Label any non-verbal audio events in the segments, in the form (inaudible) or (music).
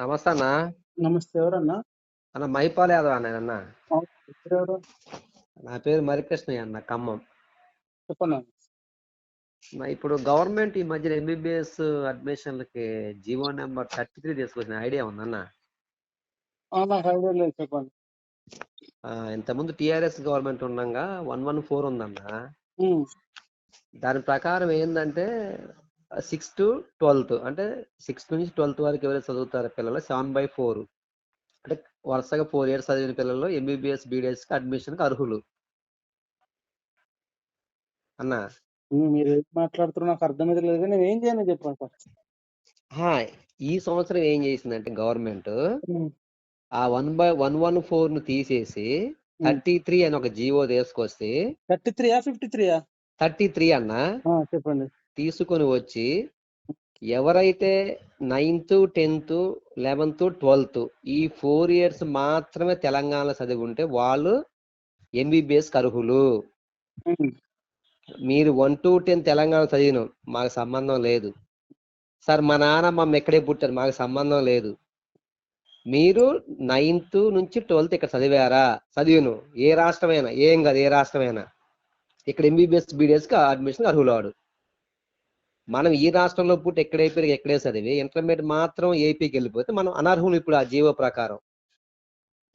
నమస్తే అన్న. నమస్తే ఎవరన్నా? అన్న మైపాల్ యాదవ్ అన్న అన్న ఎవరు? నా పేరు మరికృష్ణయ్య అన్న ఖమ్మం. చెప్పండి అన్న. నా ఇప్పుడు గవర్నమెంట్ ఈ మధ్యన ఎంబీబీఎస్ అడ్మిషన్లకి జీవో నెంబర్ థర్టీ త్రీ తీసుకొచ్చిన ఐడియా ఉందన్న ఆ, నాకు ఐడియా లేదు చెప్పండి. ఇంతకుముందు టిఆర్ఎస్ గవర్నమెంట్ ఉండగా వన్ వన్ ఫోర్ ఉందన్న. దాని ప్రకారం ఏంటంటే సిక్స్ టు ట్వెల్త్ అంటే సిక్స్త్ నుంచి ట్వెల్త్ వరకు ఎవరైతే చదువుతారో పిల్లలు? Seven by four. అంటే వరుసగా ఫోర్ ఇయర్స్ చదివిన పిల్లలు ఎంబీబీఎస్ బీడిఎస్కి అడ్మిషన్కి అర్హులు. అన్న? మీరు ఏం మాట్లాడుతున్నారు నాకు అర్థమైతే లేదు నేను ఏం చేయను చెప్పండి హా, ఈ సంవత్సరం ఏం చేసిందంటే గవర్నమెంట్ ఆ వన్ బై వన్ వన్ ఫోర్ను తీసేసి థర్టీ త్రీ అని ఒక జీవో తీసుకొస్తే థర్టీ త్రీయా ఫిఫ్టీ త్రీయా థర్టీ త్రీ అన్న? చెప్పండి. తీసుకొని వచ్చి ఎవరైతే నైన్త్ టెన్త్ లెవెన్త్ ట్వెల్త్ ఈ ఫోర్ ఇయర్స్ మాత్రమే తెలంగాణలో చదివి ఉంటే వాళ్ళు ఎంబీబీఎస్ అర్హులు మీరు వన్ టు టెన్ తెలంగాణ చదివిన మాకు సంబంధం లేదు. సార్ మా నాన్న మమ్మల్ని ఎక్కడే పుట్టారు మాకు సంబంధం లేదు. మీరు నైన్త్ నుంచి ట్వెల్త్ ఇక్కడ చదివారా? చదివిను ఏ రాష్ట్రమైనా? ఏం కాదు ఏ రాష్ట్రమైనా? ఇక్కడ ఎంబీబీఎస్ బీడిఎస్కి అడ్మిషన్ అర్హులు వాడు మనం ఈ రాష్ట్రంలో పుట్టి ఎక్కడే పెరిగి ఎక్కడే చదివి ఇంటర్మీడియట్ మాత్రం ఏపీకి వెళ్ళిపోతే మనం అనర్హులు ఇప్పుడు ఆ జీవో ప్రకారం.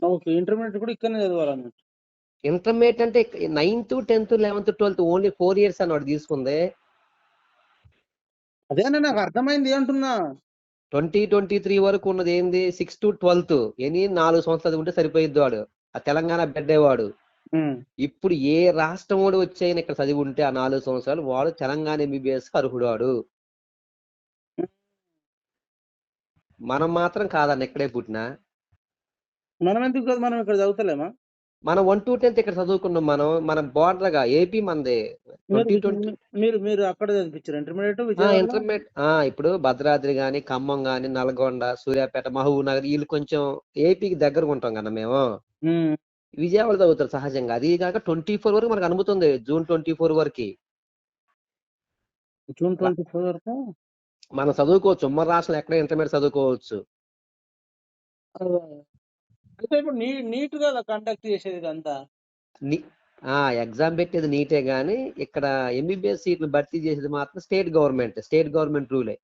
ఓకే ఇంటర్మీడియట్ కూడా ఇక్కడనే చదవాలన్నట్టు. ఇంటర్మీడియట్ అంటే ninth tenth eleventh twelfth only four years అని వాడు తీసుకుంది. అదేనా నాకు అర్థమైంది అంటున్నా ట్వంటీ ట్వంటీ త్రీ వరకు ఉన్నది ఏంది? సిక్స్ టు ట్వెల్త్ ఎనీ నాలుగు సంవత్సరాలు చదివితే సరిపోయిద్ది వాడు. ఆ తెలంగాణ బిడ్డేవాడు ఇప్పుడు ఏ రాష్ట్రం వాడు వచ్చైనా ఇక్కడ చదివి ఉంటే ఆ నాలుగు సంవత్సరాలు వాడు తెలంగాణ ఎంబీబీఎస్ అర్హుడు వాడు మనం మాత్రం కాదన్న ఎక్కడే పుట్టినా. మనం ఎందుకు కాదు మనం ఇక్కడ చదువుతలేమా? మనం వన్ టు టెన్త్ ఇక్కడ చదువుకున్నాం మనం. మనం border గా ఏపీ మనది. మీరు మీరు అక్కడ చదివించారు? ఇంటర్మీడియట్ ఇంటర్మీడియట్ ఇప్పుడు భద్రాద్రి గాని ఖమ్మం గాని నల్గొండ సూర్యాపేట మహబూబ్ నగర్ వీళ్ళు కొంచెం ఏపీకి దగ్గరగా ఉంటాం కదా మేము. విజయవాడ చదువుతారు సహజంగా. అది కాక ట్వంటీ ఫోర్ వరకు మనకు అనుమతి ఉంది జూన్ ట్వంటీ ఫోర్ వరకు. జూన్ ట్వంటీ ఫోర్ వరకు? మనం చదువుకోవచ్చు. ఉమ్మడి రాష్ట్రంలో ఎక్కడ ఇంటర్మీడియట్ చదువుకోవచ్చు. అయితే ఇప్పుడు నీట్గా కండక్ట్ చేసేది ఆ ఎగ్జామ్ పెట్టేది నీటే గానీ ఇక్కడ ఎంబీబీఎస్ సీట్లు భర్తీ చేసేది మాత్రం స్టేట్ గవర్నమెంట్ స్టేట్ గవర్నమెంట్ రూలే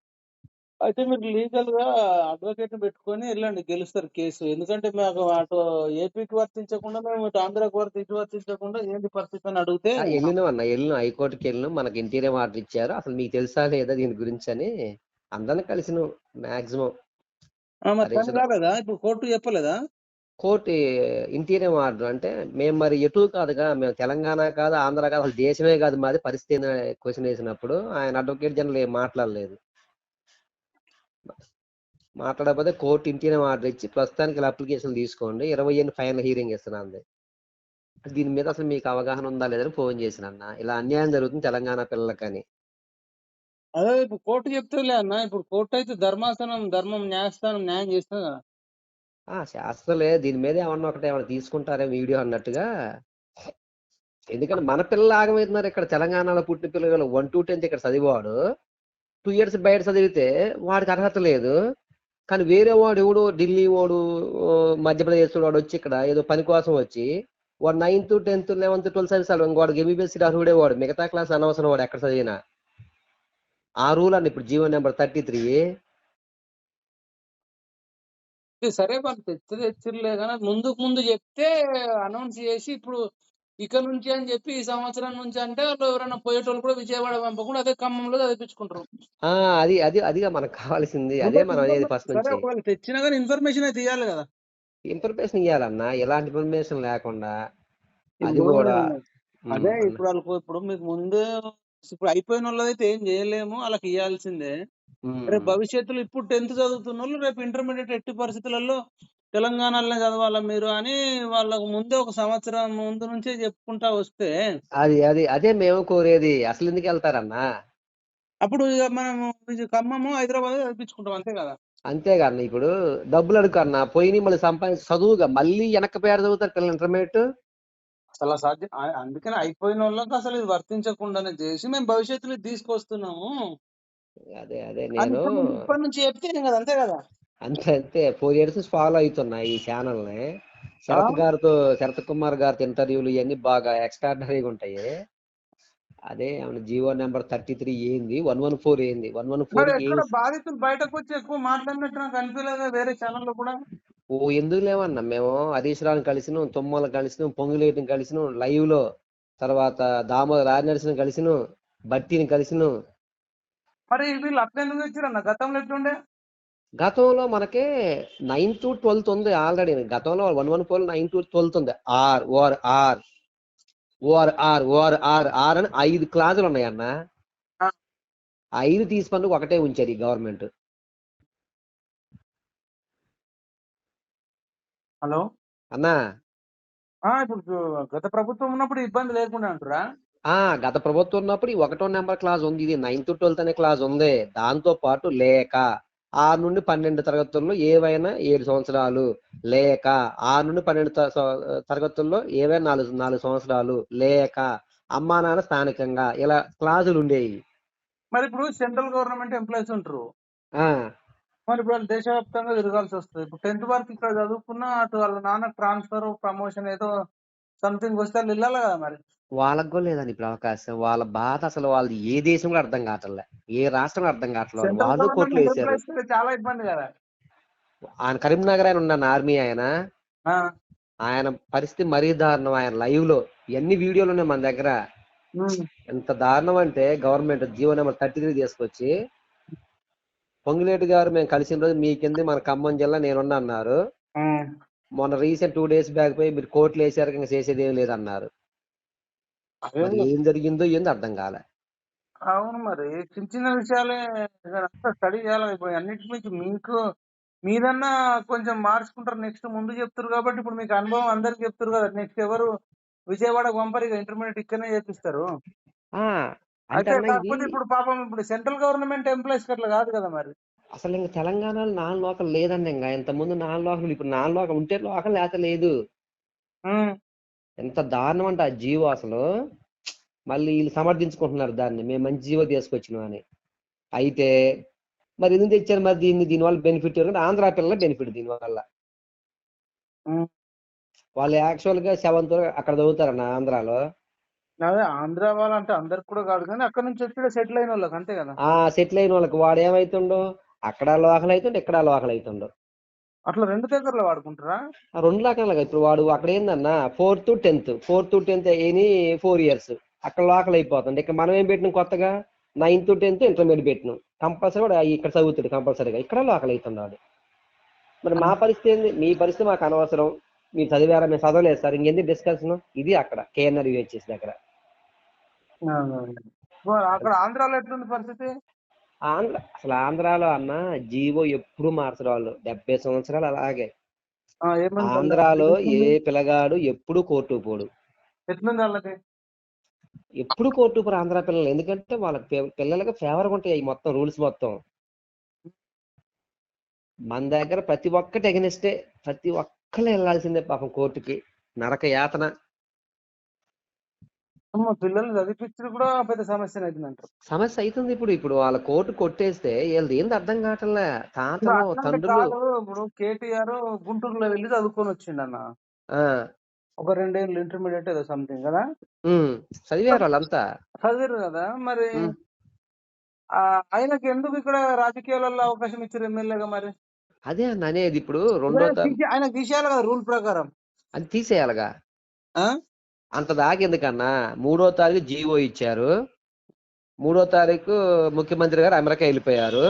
అయితే మీరు లీగల్గా అడ్వకేట్ పెట్టుకొని వెళ్ళండి గెలుస్తారు కేసు. ఎందుకంటే మాకు అటు ఏపీకి వర్తించకుండా మేము ఇటు ఆంధ్రాకి వర్తి ఇటు వర్తించకుండా ఏంటి పరిస్థితి అని అడిగితే వెళ్ళినాం అన్న వెళ్ళినాం. హైకోర్టుకి వెళ్ళినాం. మనకి ఇంటీరియం ఆర్డర్ ఇచ్చారు. అసలు మీకు తెలుసా లేదా దీని గురించి అని అందరిని కలిసినాం మాక్సిమం ఆ, మరి పని హరీష్ కాలేదా ఇప్పుడు కోర్టు చెప్పలేదా? కోర్టు ఇంటీరియం ఆర్డర్ అంటే మేము మరి ఎటు కాదుగా మేము తెలంగాణ కాదు ఆంధ్ర కాదు అసలు దేశమే కాదు మాది. పరిస్థితి క్వశ్చన్ వేసినప్పుడు ఆయన అడ్వకేట్ జనరల్ ఏం మాట్లాడలేదు. మాట్లాడకపోతే కోర్టు ఇంటీరియం ఆర్డర్ ఇచ్చి ప్రస్తుతానికి ఇలా అప్లికేషన్ తీసుకోండి. ఇరవై ఎనిమిది ఫైనల్ హీరింగ్ ఇస్తున్నాను దీని మీద అసలు మీకు అవగాహన ఉందా లేదని ఫోన్ చేసిన అన్న. ఇలా అన్యాయం జరుగుతుంది తెలంగాణ పిల్లలకని. అదే ఇప్పుడు కోర్టు చెప్తేలే అన్న. ఇప్పుడు కోర్టు అయితే ధర్మాసనం ధర్మం న్యాయస్థానం న్యాయం చేస్తుంది శాస్త్రలే. దీని మీద ఏమన్నా ఒకటి ఏమన్నా తీసుకుంటారే వీడియో అన్నట్టుగా. ఎందుకంటే మన పిల్లలు ఆగమవుతున్నారు ఇక్కడ తెలంగాణలో పుట్టిన పిల్లలు. వన్ టూ టెన్త్ ఇక్కడ చదివాడు టూ ఇయర్స్ బయట చదివితే వాడికి అర్హత లేదు. కానీ వేరే వాడు ఎవడు ఢిల్లీ వాడు మధ్యప్రదేశ్ వాడు వచ్చి ఇక్కడ ఏదో పని కోసం వచ్చి వాడు నైన్త్ టెన్త్ లెవెన్త్ ట్వెల్త్ చదివిస్తాడు వాడికి ఎంబీబీఎస్ అర్హుడే వాడు. మిగతా క్లాస్ అనవసరం వాడు ఎక్కడ చదివినా. ఆ రూల్ అండి ఇప్పుడు జీవో నెంబర్ థర్టీ త్రీ సరే వాళ్ళు తెచ్చి తెచ్చిర్లే కానీ ముందుకు ముందు చెప్తే అనౌన్స్ చేసి ఇప్పుడు ఇక నుంచి అని చెప్పి ఈ సంవత్సరం నుంచి అంటే వాళ్ళు ఎవరైనా పోయేటోళ్ళు కూడా విజయవాడ పంపకుండా అదే ఖమ్మంలో చదివించుకుంటారు ఆ అది అది అదిగా మనకు కావాల్సింది. అదే మనం అనేది ఫస్ట్ నుంచి. తెచ్చినా కానీ ఇన్ఫర్మేషన్ అయితే ఇవ్వాలి కదా. ఇన్ఫర్మేషన్ ఇవ్వాలన్నా ఎలాంటి ఇన్ఫర్మేషన్ లేకుండా అది కూడా అదే. ఇప్పుడు వాళ్ళకు ఇప్పుడు మీకు ముందే ఇప్పుడు అయిపోయిన వాళ్ళదైతే ఏం చేయలేము వాళ్ళకి ఇవ్వాల్సిందే రేపు భవిష్యత్తులో ఇప్పుడు టెన్త్ చదువుతున్న వాళ్ళు రేపు ఇంటర్మీడియట్ ఎట్టి పరిస్థితులలో తెలంగాణలోనే చదవాలా మీరు అని వాళ్ళకు ముందే ఒక సంవత్సరం ముందు నుంచే చెప్పుకుంటా వస్తే అది అది అదే మేము కోరేది. అసలు ఎందుకు వెళ్తారన్నా అప్పుడు ఇక మనము ఇది ఖమ్మము హైదరాబాద్ చదివించుకుంటాం అంతే కదా? అంతేగాన్న ఇప్పుడు. డబ్బులు అడుగుకన్నా పోయి మళ్ళీ సంపాదించి చదువుగా మళ్ళీ వెనక పేరు చదువుతారు పిల్లలు ఇంటర్మీడియట్ అసలు సాధ్యం అందుకని అయిపోయిన వాళ్ళకి అసలు ఇది వర్తించకుండానే చేసి మేము భవిష్యత్తులో తీసుకొస్తున్నాము. అదే అదే నేను ఇప్పటి నుంచి- చెప్తే కదా అంతే కదా? అంతే అంతే ఫోర్ ఇయర్స్ ఫాలో అవుతున్నా ఈ ఛానల్ని? శరత్ గారితో శరత్ కుమార్ గారితో ఇంటర్వ్యూలు ఇవన్నీ బాగా ఎక్స్ట్రాడనరీగా ఉంటాయి. అదే జియో నెంబర్ థర్టీ త్రీ ఏంది వన్ వన్ ఫోర్ ఏంది వన్ వన్ ఫోర్ బాధితులు బయటకు వచ్చి ఎక్కువ మాట్లాడినట్టు నాకు అనిపించలేదు వేరే ఛానల్లో కూడా? ఓ ఎందుకు లేవన్నా మేము? హరీష్ రావుని కలిసినాం తుమ్మల కలిసినాం పొంగులేటిని కలిసినాం లైవ్లో తర్వాత దామోదర్ రాజనరసింహ కలిసినాం బట్టిని కలిసినాం. మరి వీళ్ళు అట్లా ఎందుకు వచ్చారన్న గతంలో ఎట్లుండే? గతంలో మనకే నైన్ టు ట్వెల్త్ ఉంది ఆల్రెడీ గతంలో one one four nine to twelfth ఉంది R or R or R or R R అని ఐదు క్లాజులు ఉన్నాయన్న. ఐదు తీసుకొని ఒకటే ఉంచారు ఈ గవర్నమెంట్ హలో? అన్నా. ఇప్పుడు గత ప్రభుత్వం ఉన్నప్పుడు ఇబ్బంది లేకుండా అంటారా ఆ గత ప్రభుత్వం ఉన్నప్పుడు ఈ ఒకటో నెంబర్ క్లాజ్ ఉంది. ఇది నైన్త్ ట్వెల్త్ అనే క్లాజ్ ఉంది. దాంతో పాటు లేక. ఆరు నుండి పన్నెండు తరగతుల్లో ఏవైనా ఏడు సంవత్సరాలు లేక ఆరు నుండి పన్నెండు తరగతుల్లో ఏవైనా నాలుగు నాలుగు సంవత్సరాలు లేక అమ్మా నాన్న స్థానికంగా ఇలా క్లాజులు ఉండేవి మరి ఇప్పుడు సెంట్రల్ గవర్నమెంట్ ఎంప్లాయీస్ ఉంటారు. ఆ. మరి ఇప్పుడు వాళ్ళు దేశవ్యాప్తంగా తిరగాల్సి వస్తుంది. ఇప్పుడు టెన్త్ వరకు ఇక్కడ చదువుకున్నా అటు వాళ్ళ నాన్న ట్రాన్స్ఫర్ ప్రమోషన్ ఏదో సంథింగ్ వస్తే వాళ్ళు వెళ్ళాలి కదా మరి. వాళ్ళకు కూడా లేదండి ఇప్పుడు అవకాశం. వాళ్ళ బాధ అసలు వాళ్ళది ఏ దేశం కూడా అర్థం కావట్లే. ఏ రాష్ట్రం అర్థం కావట్లేదు. వాళ్ళు కోట్లు ఎంప్లాయీస్ చాలా ఇబ్బంది కదా. ఆయన కరీంనగర్ ఆయన ఉన్నాను ఆర్మీ ఆయన. ఆయన పరిస్థితి మరీ దారుణం. ఆయన లైవ్లో ఎన్ని వీడియోలు ఉన్నాయి మన దగ్గర? ఎంత దారుణం అంటే government GO number thirty three తీసుకొచ్చి పొంగిలేటి గారు మేము కలిసిన రోజు మీ కింద మన ఖమ్మం జిల్లా నేనున్నా అన్నారు. మొన్న రీసెంట్ టూ డేస్ బ్యాక్ పోయి మీరు కోర్టులు వేసారు ఇంకా చేసేది ఏం లేదన్నారు. మరి ఏం జరిగిందో ఏందో అర్థం కాలే. అవును మరి. చిన్న చిన్న విషయాలే అంతా స్టడీ చేయాలి. ఇప్పుడు అన్నిటి మించి మీకు మీదన్నా కొంచెం మార్చుకుంటారు. నెక్స్ట్ ముందు చెప్తారు కాబట్టి ఇప్పుడు మీకు అనుభవం అందరికి చెప్తారు కదా. నెక్స్ట్ ఎవరు విజయవాడ పంపరు ఇంటర్మీడియట్ ఇక్కడనే చేపిస్తారు. అయితే కాకపోతే ఇప్పుడు పాపం ఇప్పుడు సెంట్రల్ గవర్నమెంట్ ఎంప్లాయీస్ అట్లా కాదు కదా మరి. అసలు ఇంకా తెలంగాణలో నాలుగు లోకల్ లేదండి ఇంకా. ఇంత ముందు నాలుగు లోకలు ఇప్పుడు నాలుగు లోకలు ఉంటే లోకల్ లేత లేదు. ఎంత దారుణం అంటే ఆ జీవో అసలు. మళ్ళీ వీళ్ళు సమర్థించుకుంటున్నారు దాన్ని. మేము మంచి జీవో తీసుకొచ్చినాం అని. అయితే మరి ఎందుకు తెచ్చారు మరి దీన్ని? దీనివల్ల బెనిఫిట్ ఆంధ్ర పిల్లల బెనిఫిట్ దీనివల్ల. వాళ్ళు యాక్చువల్గా సెవెంత్ అక్కడ చదువుతారన్న ఆంధ్రాలో. అదే ఆంధ్ర వాళ్ళంటే అందరికి కూడా కాదు కానీ అక్కడ నుంచి వచ్చి సెటిల్ అయిన వాళ్ళకి అంతే కదా. ఆ సెటిల్ అయిన వాళ్ళకి వాడు ఏమైతుండో? అక్కడ లోకల్ అవుతుండో ఇక్కడ లోకల్ అవుతుండో అట్లా రెండు దగ్గరలో వాడుకుంటారా? రెండు రకాలుగా ఇప్పుడు వాడు అక్కడ ఏందన్నా ఫోర్త్ టెన్త్ ఫోర్త్ టెన్త్ అయిన ఫోర్ ఇయర్స్ అక్కడ లోకల్ అయిపోతుంది. ఇక్కడ మనం ఏం పెట్టినాం కొత్తగా? నైన్త్ టెన్త్ ఇంటర్మీడియట్ పెట్టినాం. కంపల్సరీ వాడు ఇక్కడ చదువుతాడు కంపల్సరీగా ఇక్కడ లోకల్ అవుతున్నాడు మరి మా పరిస్థితి ఏంది? మీ పరిస్థితి మాకు అనవసరం. మీరు చదివారా? మేము చదవలేదు సార్. ఇంకెందుకు డిస్కషన్ ఇది అక్కడ కేఎన్ఆర్ యూహెచ్ఎస్ దగ్గర. అక్కడ ఆంధ్రాలో ఎట్లుంది పరిస్థితి? ఆంధ్ర అసలు ఆంధ్రాలో అన్న జీవో ఎప్పుడు మార్చరు వాళ్ళు. డెబ్బై సంవత్సరాలు అలాగే. ఆంధ్రాలో ఏ? పిల్లగాడు ఎప్పుడు కోర్టు పోడు. ఎప్పుడు కోర్టు పోరు ఆంధ్ర పిల్లలు. ఎందుకంటే వాళ్ళకి పి- పిల్లలకి ఫేవర్గా ఉంటాయి మొత్తం రూల్స్ మొత్తం. మన దగ్గర ప్రతి ఒక్కటి ఎగనిస్టే ప్రతి ఒక్కరు వెళ్ళాల్సిందే పాపం కోర్టుకి. నరక యాతన అమ్మ, పిల్లల్ని చదివిపించడం కూడా పెద్ద సమస్య అవుతుంది అంటారు సమస్య అవుతుంది ఇప్పుడు. ఇప్పుడు వాళ్ళ కోర్టు కొట్టేస్తే వీళ్ళది ఏంది అర్థం కావట్లే? తాతలు తండ్రులు కాదు. ఇప్పుడు కేటీఆర్ గుంటూరులో వెళ్ళి చదువుకొని వచ్చిండు అన్న ఆ. ఒక రెండేళ్ళు ఇంటర్మీడియట్ ఏదో సంథింగ్ కదా? ఉమ్, చదివారు వాళ్ళంతా. చదివారు కదా? మరి ఉమ్. ఆ, ఆయనకి ఎందుకు ఇక్కడ రాజకీయాలలో అవకాశం ఇచ్చారు ఎమ్మెల్యేగా మరి? అదే అన్న అనేది ఇప్పుడు రెండో తీసే- ఆయన తీసేయాలి కదా రూల్ ప్రకారం. అది తీసేయాలిగా. ఆ? అంత దాకా ఎందుకన్నా? మూడో తారీఖు జీవో ఇచ్చారు. మూడో తారీఖు ముఖ్యమంత్రి గారు అమెరికా వెళ్ళిపోయారు.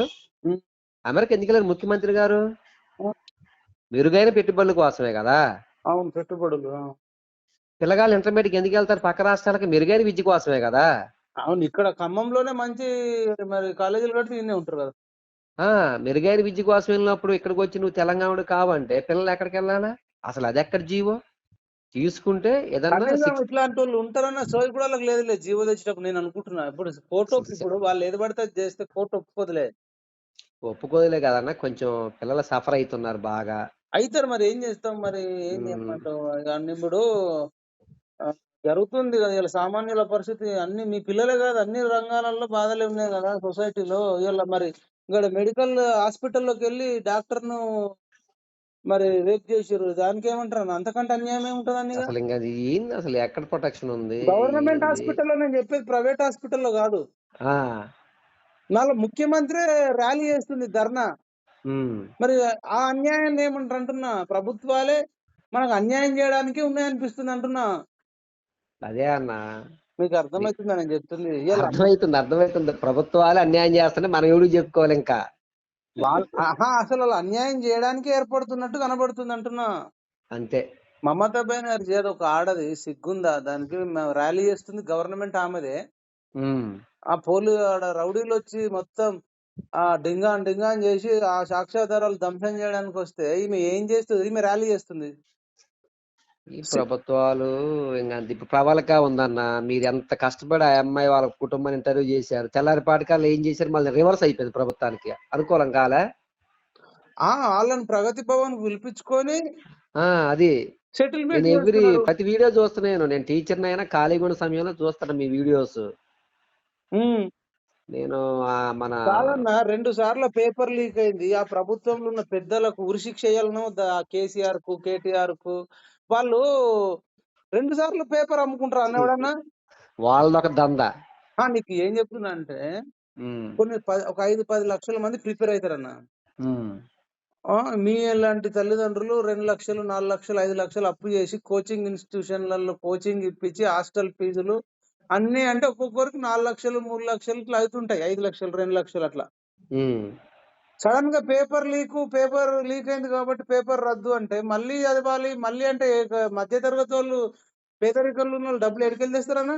అమెరికా ఎందుకు వెళ్ళారు ముఖ్యమంత్రి గారు. మెరుగైన పెట్టుబడుల కోసమే కదా? అవును పెట్టుబడులు. పిల్లగాళ్ళు ఇంటర్మీడియట్ ఎందుకు వెళ్తారు? పక్క రాష్ట్రాలకు మెరుగైన విద్య కోసమే కదా? అవును ఇక్కడ ఖమ్మంలోనే మంచి మరి కాలేజీలు కడితే ఇన్నే ఉంటారు కదా? ఆ మెరుగైన విద్య కోసం వెళ్ళినప్పుడు ఇక్కడికి వచ్చి నువ్వు తెలంగాణలో కావంటే పిల్లలు ఎక్కడికి వెళ్ళాలా? అసలు అది ఎక్కడ జీవో? తీసుకుంటే ఏదన్నా ఇట్లాంటి వాళ్ళు ఉంటారన్న సోయి కూడా వాళ్ళకి లేదు జీవో తెచ్చేటప్పుడు నేను అనుకుంటున్నా. ఇప్పుడు కోర్టు Six- ఇప్పుడు వాళ్ళు ఏది పడితే చేస్తే కోర్టు ఒప్పుకోదులే. ఒప్పుకోదులే కదన్నా కొంచెం పిల్లలు సఫర్ అవుతున్నారు బాగా. అయితారు మరి ఏం చేస్తాం మరి ఏం. చేయమంటావు ఇప్పుడు జరుగుతుంది కదా ఇలా సామాన్యుల పరిస్థితి అన్ని మీ పిల్లలే కాదు అన్ని రంగాలలో బాధలే ఉన్నాయి కదా సొసైటీలో. ఇలా మరి ఇక్కడ మెడికల్ హాస్పిటల్లోకి వెళ్ళి డాక్టర్ను మరి రేప్ చేసారు దానికి ఏమంటారు అంతకంటే అన్యాయం ఏముంటదని అసలు ఇంకా అది ఏంది? అసలు ఎక్కడ ప్రొటెక్షన్ ఉంది? గవర్నమెంట్? హాస్పిటల్లో నేను చెప్పేది ప్రైవేట్ హాస్పిటల్లో కాదు. ఆ, నాలో ముఖ్యమంత్రి ర్యాలీ చేస్తుంది ధర్నా. ఉమ్, మరి ఆ అన్యాయాన్ని ఏమంటారు అంటున్నా? ప్రభుత్వాలే మనకు అన్యాయం చేయడానికి ఉన్నాయనిపిస్తుంది అంటున్నా. అదే అన్న. మీకు అర్థమవుతుందా నేను చెప్తుంది? ఇయ్యాల. అర్థమవుతుంది అర్థమవుతుంది ప్రభుత్వాలు అన్యాయం చేస్తుంటే మనం ఎవడు చెప్పుకోవాలి ఇంకా? (laughs) అసలు అన్యాయం చేయడానికి ఏర్పడుతున్నట్టు కనబడుతుంది అంటున్నా. అంతే. మమతా బెనర్జీ అది ఒక ఆడది సిగ్గుందా? దానికి మేము ర్యాలీ చేస్తుంది గవర్నమెంట్ ఆమెదే. ఆ పోలీ ఆడ రౌడీలు వచ్చి మొత్తం ఆ డింగా డింగా అని చేసి ఆ సాక్ష్యాధారాలు ధ్వంసం చేయడానికి వస్తే ఈమె ఏం చేస్తుంది? ఈమె ర్యాలీ చేస్తుంది. ఈ ప్రభుత్వాలు ఇంకా. ఇప్పుడు ప్రబలక ఉందన్న. మీరు ఎంత కష్టపడి ఆ అమ్మాయి వాళ్ళ కుటుంబాన్ని ఇంటర్వ్యూ చేశారు. తెల్లారిపాటికల్లా ఏం చేశారు? మళ్ళీ రివర్స్ అయిపోయింది ప్రభుత్వానికి. అనుకూలం కాలే? ఆ వాళ్ళని ప్రగతి భవన్ పిలిపించుకొని ఆ అది. సెటిల్మెంట్ నేను ఎవ్రీ ప్రతి వీడియో చూస్తున్నాను. నేను టీచర్ అయినా ఖాళీగా ఉన్న సమయంలో చూస్తాను మీ వీడియోస్. నేను మన కాదన్న రెండు సార్లు పేపర్ లీక్ అయింది. ఆ ప్రభుత్వంలో ఉన్న పెద్దలకు ఉరిశిక్ష వేయాలను కేసీఆర్కు కేటీఆర్కు వాళ్ళు రెండు సార్లు పేపర్ అమ్ముకుంటారు అన్నవాడన్నా? వాళ్ళది ఒక దంద నీకు ఏం చెప్తున్నా అంటే కొన్ని ఒక ఐదు పది లక్షల మంది ప్రిపేర్ అవుతారన్న మీ లాంటి తల్లిదండ్రులు రెండు లక్షలు నాలుగు లక్షలు ఐదు లక్షలు అప్పు చేసి కోచింగ్ ఇన్స్టిట్యూషన్లలో కోచింగ్ ఇప్పించి హాస్టల్ ఫీజులు అన్ని అంటే ఒక్కొక్కరికి నాలుగు లక్షలు మూడు లక్షలు ఇట్లా అవుతుంటాయి. ఐదు లక్షలు రెండు లక్షలు అట్లా. సడన్గా పేపర్ లీక్ పేపర్ లీక్ అయింది కాబట్టి పేపర్ రద్దు అంటే మళ్ళీ చదవాలి మళ్ళీ అంటే మధ్య తరగతి వాళ్ళు పేదరికంలో ఉన్న వాళ్ళు డబ్బులు ఎడికెళ్ళి తెస్తారన్నా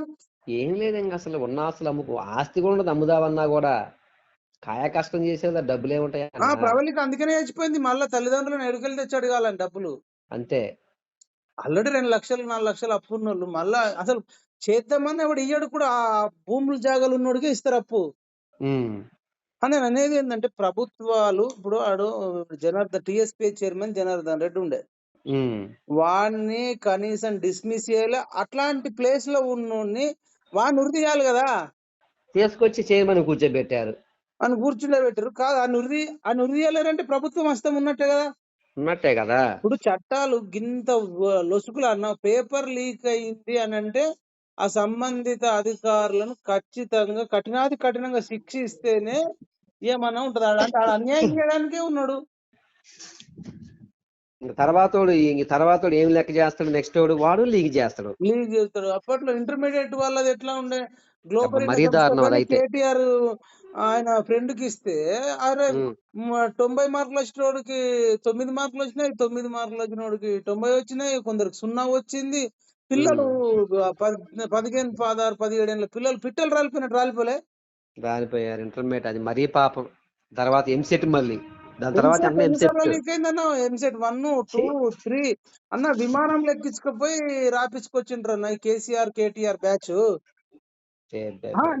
ఏం లేదు ఇంకా అసలు ఉన్న ఆస్తులు అమ్ముకో ఆస్తి కూడా ఉండదు అమ్ముదామన్నా కూడా. కాయ కష్టం చేసేది డబ్బులు ఏముంటాయి ఆ ప్రవళిక అందుకనే చచ్చిపోయింది. మళ్ళీ తల్లిదండ్రులను ఎడికెళ్ళి తెచ్చి అడగాలని డబ్బులు. అంతే. ఆల్రెడీ రెండు లక్షలు నాలుగు లక్షలు అప్పు ఉన్నోళ్ళు. మళ్ళా అసలు చేద్దామని ఎవడు ఇయ్యడు కూడా. ఆ భూములు జాగాలు ఉన్నోడికే ఇస్తారు అప్పు. అని అనేది ఏంటంటే ప్రభుత్వాలు ఇప్పుడు ఆడు జనార్దన్ టిఎస్పీ చైర్మన్ జనార్దన్ రెడ్డి ఉండే. వాడిని కనీసం డిస్మిస్ చేయాలి. అట్లాంటి ప్లేస్లో ఉన్నోడిని వాడిని ఉరి తీయాలి కదా. తీసుకొచ్చి చేయమని కూర్చోబెట్టారు. అని కూర్చుండే పెట్టారు కాదు ఆ నురి ఆ నురి తీయలేరంటే ప్రభుత్వం హస్తం ఉన్నట్టే కదా. ఉన్నట్టే కదా. ఇప్పుడు చట్టాలు గింత లొసుగులు అన్న పేపర్ లీక్ అయింది అని అంటే ఆ సంబంధిత అధికారులను ఖచ్చితంగా కఠినాది కఠినంగా శిక్షిస్తేనే ఏమన్నా ఉంటది. అంటే ఆడ అన్యాయం చేయడానికే ఉన్నాడు. తర్వాత తర్వాత ఏం లెక్క చేస్తాడు? నెక్స్ట్ వాడు వాడు లీక్ చేస్తాడు. లీక్ చేస్తాడు. అప్పట్లో ఇంటర్మీడియట్ వాళ్ళది ఎట్లా ఉండే? గ్లోబల్. కేటీఆర్ ఆయన ఫ్రెండ్కి ఇస్తే అరే తొంభై మార్కులు వచ్చినోడికి తొమ్మిది మార్కులు వచ్చినాయి తొమ్మిది మార్కులు వచ్చినోడికి తొంభై వచ్చినాయి కొందరికి సున్నా వచ్చింది పిల్లలు పదిహేను పదహారు పదిహేడు ఏళ్ళ పిల్లలు పిట్టలు రాలిపోయినట్టు రాలిపోలే. రాలిపోయారు ఇంటర్మీడియట్ అది మరీ పాపం. తర్వాత ఎంసెట్ మళ్ళీ. దాని తర్వాత అన్న ఎంసెట్ వన్ టూ త్రీ అన్న విమానం లెక్కించుకపోయి రాపించుకొచ్చిండ్రు ఈ కేసీఆర్ కేటీఆర్ బ్యాచ్.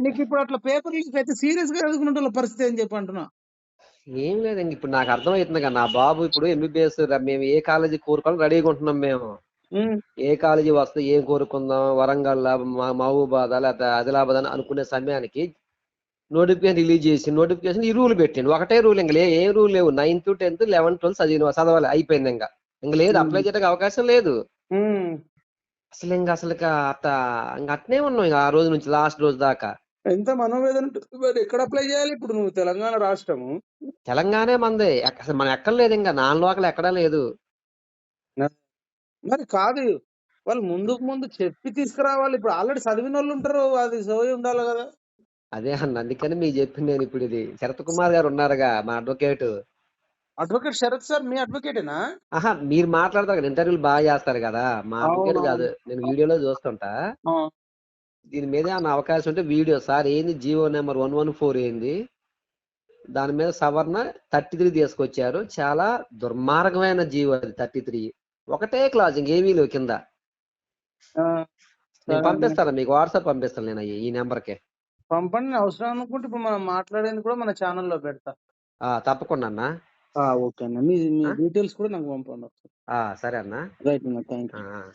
నీకు ఇప్పుడు అట్లా పేపర్ లీక్ అయితే సీరియస్గా చదువుకున్న పరిస్థితి ఏం చెప్పి అంటున్నా. ఏం లేదండి ఇప్పుడు నాకు అర్థమవుతుంది కదా నా బాబు ఇప్పుడు ఎంబీబీఎస్ మేము ఏ కాలేజీ కోరుకోవాలని రెడీగా ఉంటున్నాం మేము. ఏ కాలేజీ వస్తే ఏం కోరుకుందాం? వరంగల్ మహబూబాద్ లేకపోతే ఆదిలాబాద్ అని అనుకునే సమయానికి నోటిఫికేషన్ రిలీజ్ చేసి నోటిఫికేషన్ ఈ రూల్ పెట్టిండు. ఒకటే రూల్ ఇంకా లే ఏ రూల్ లేవు. నైన్త్ టెన్త్ లెవెన్త్ ట్వెల్త్ చదివిన చదవాలి అయిపోయింది ఇంకా. ఇంకా లేదు అప్లై చేయడానికి అవకాశం లేదు. అసలు ఇంకా అసలు ఇంకా అట్ట ఇంకా అట్నే ఉన్నాం ఇంకా ఆ రోజు నుంచి లాస్ట్ రోజు దాకా. ఎంత మనోవేదన ఉంటుంది. మరి. ఎక్కడ అప్లై చేయాలి? ఇప్పుడు నువ్వు తెలంగాణ రాష్ట్రము. తెలంగాణ మంది. అసలు మనం ఎక్కర్లేదు ఇంకా. నాన్ లోకల్ ఎక్కడా లేదు. మరి కాదు. వాళ్ళు ముందుకు ముందు చెప్పి తీసుకురావాలి. ఇప్పుడు ఆల్రెడీ చదివిన వాళ్ళు ఉంటారు. అది సోయి ఉండాలి కదా. అదే అన్న. అందుకని మీకు చెప్పింది నేను ఇప్పుడు ఇది. శరత్ కుమార్ గారు ఉన్నారుగా మా అడ్వకేట్. అడ్వకేట్ శరత్ సార్ మీ అడ్వకేటేనా? ఆహా మీరు మాట్లాడతారు కదా. ఇంటర్వ్యూలు బాగా చేస్తారు కదా. మా అడ్వకేట్. కాదు. నేను వీడియోలో చూస్తుంటా. దీని మీద ఏమన్నా అవకాశం ఉంటే వీడియో. సార్ ఏంది? GO number one one four ఏంది? దాని మీద సవర్ణ థర్టీ త్రీ తీసుకొచ్చారు. చాలా దుర్మార్గమైన జీవో అది థర్టీ త్రీ. ఒకటే క్లాజ్ ఇంకేమీ కింద? నేను. పంపిస్తాను మీకు? వాట్సాప్ పంపిస్తాను నేను ఈ నెంబర్కే. పంపండి అవసరం అనుకుంటే ఇప్పుడు మనం మాట్లాడేది కూడా మన ఛానల్లో పెడతా. ఆ, తప్పకుండా అన్న. ఓకే అన్న. మీ మీ? డీటెయిల్స్ కూడా నాకు పంపండి ఆ, సరే అన్న. రైట్ అన్న థ్యాంక్ యూ ఆ, ఆ.